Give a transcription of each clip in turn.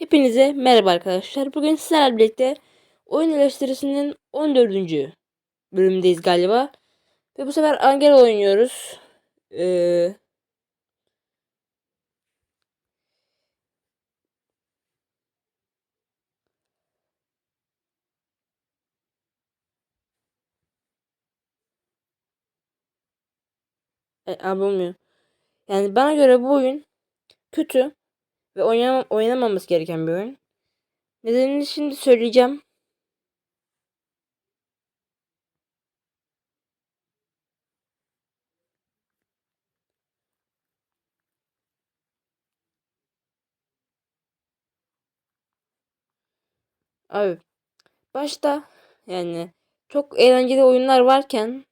Hepinize merhaba arkadaşlar. Bugün sizlerle birlikte oyun eleştirisinin 14. bölümündeyiz galiba. Ve bu sefer Angela oynuyoruz. Ee, e, abi olmuyor. Yani bana göre bu oyun kötü ve oynamam, oynamamız gereken bir oyun. Nedenini şimdi söyleyeceğim. Abi başta yani çok eğlenceli oyunlar varken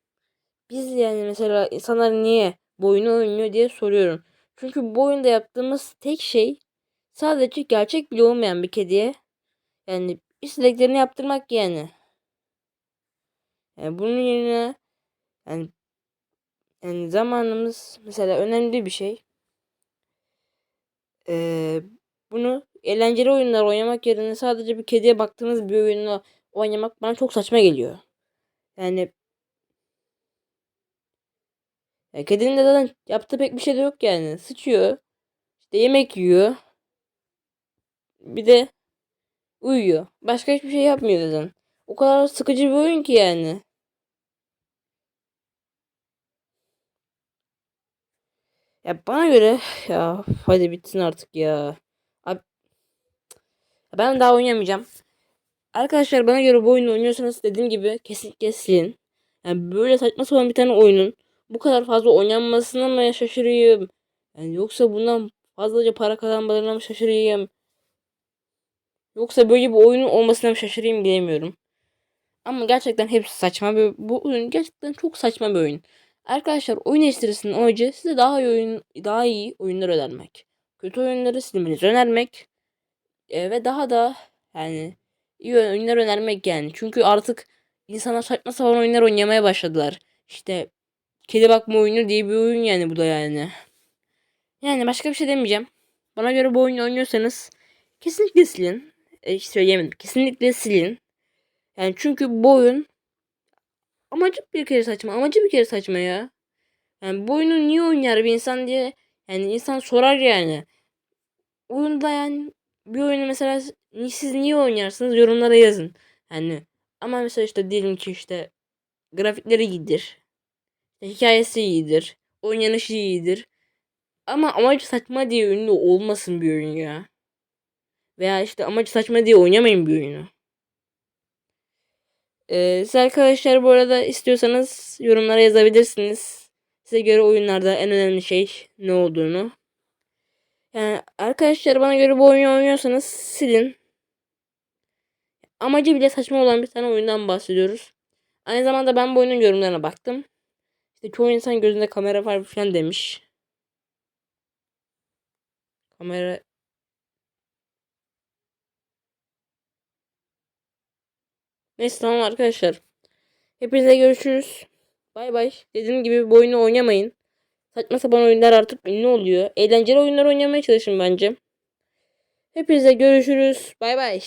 biz yani mesela insanlar niye bu oyunu oynuyor diye soruyorum. Çünkü bu oyunda yaptığımız tek şey sadece gerçek bile olmayan bir kediye yani isteklerini yaptırmak yani. Yani bunun yerine yani yani zamanımız mesela önemli bir şey. Ee, bunu eğlenceli oyunlar oynamak yerine sadece bir kediye baktığınız bir oyunu oynamak bana çok saçma geliyor. Yani ya kedinin de zaten yaptığı pek bir şey de yok yani. Sıçıyor. işte yemek yiyor. Bir de uyuyor. Başka hiçbir şey yapmıyor zaten. O kadar sıkıcı bir oyun ki yani. Ya bana göre ya hadi bitsin artık ya. Abi, ben daha oynamayacağım. Arkadaşlar bana göre bu oyunu oynuyorsanız dediğim gibi kesinlikle silin. Yani böyle saçma sapan bir tane oyunun bu kadar fazla oynanmasına mı şaşırıyorum? Yani yoksa bundan fazlaca para kazanmalarına mı şaşırayım? Yoksa böyle bir oyunun olmasına şaşırayım bilemiyorum. Ama gerçekten hepsi saçma bir bu oyun gerçekten çok saçma bir oyun. Arkadaşlar oyun eleştirisinin amacı size daha iyi oyun daha iyi oyunlar önermek. Kötü oyunları silmenizi önermek e, ve daha da yani iyi oyunlar önermek yani. Çünkü artık insanlar saçma sapan oyunlar oynamaya başladılar. İşte kedi bakma oyunu diye bir oyun yani bu da yani. Yani başka bir şey demeyeceğim. Bana göre bu oyunu oynuyorsanız kesinlikle silin. E, söyleyemedim. Kesinlikle silin. Yani çünkü bu oyun amacı bir kere saçma. Amacı bir kere saçma ya. Yani bu oyunu niye oynar bir insan diye yani insan sorar yani. Oyunda yani bir oyunu mesela siz niye oynarsınız yorumlara yazın. Yani ama mesela işte diyelim ki işte grafikleri iyidir. Hikayesi iyidir. Oynanışı iyidir. Ama amacı saçma diye ünlü olmasın bir oyun ya. Veya işte amacı saçma diye oynamayın bir oyunu. Ee, siz arkadaşlar bu arada istiyorsanız yorumlara yazabilirsiniz. Size göre oyunlarda en önemli şey ne olduğunu. Yani arkadaşlar bana göre bu oyunu oynuyorsanız silin. Amacı bile saçma olan bir tane oyundan bahsediyoruz. Aynı zamanda ben bu oyunun yorumlarına baktım. İşte çoğu insan gözünde kamera var falan demiş. Kamera Neyse tamam arkadaşlar. Hepinize görüşürüz. Bay bay. Dediğim gibi bu oyunu oynamayın. Saçma sapan oyunlar artık ünlü oluyor. Eğlenceli oyunlar oynamaya çalışın bence. Hepinize görüşürüz. Bay bay.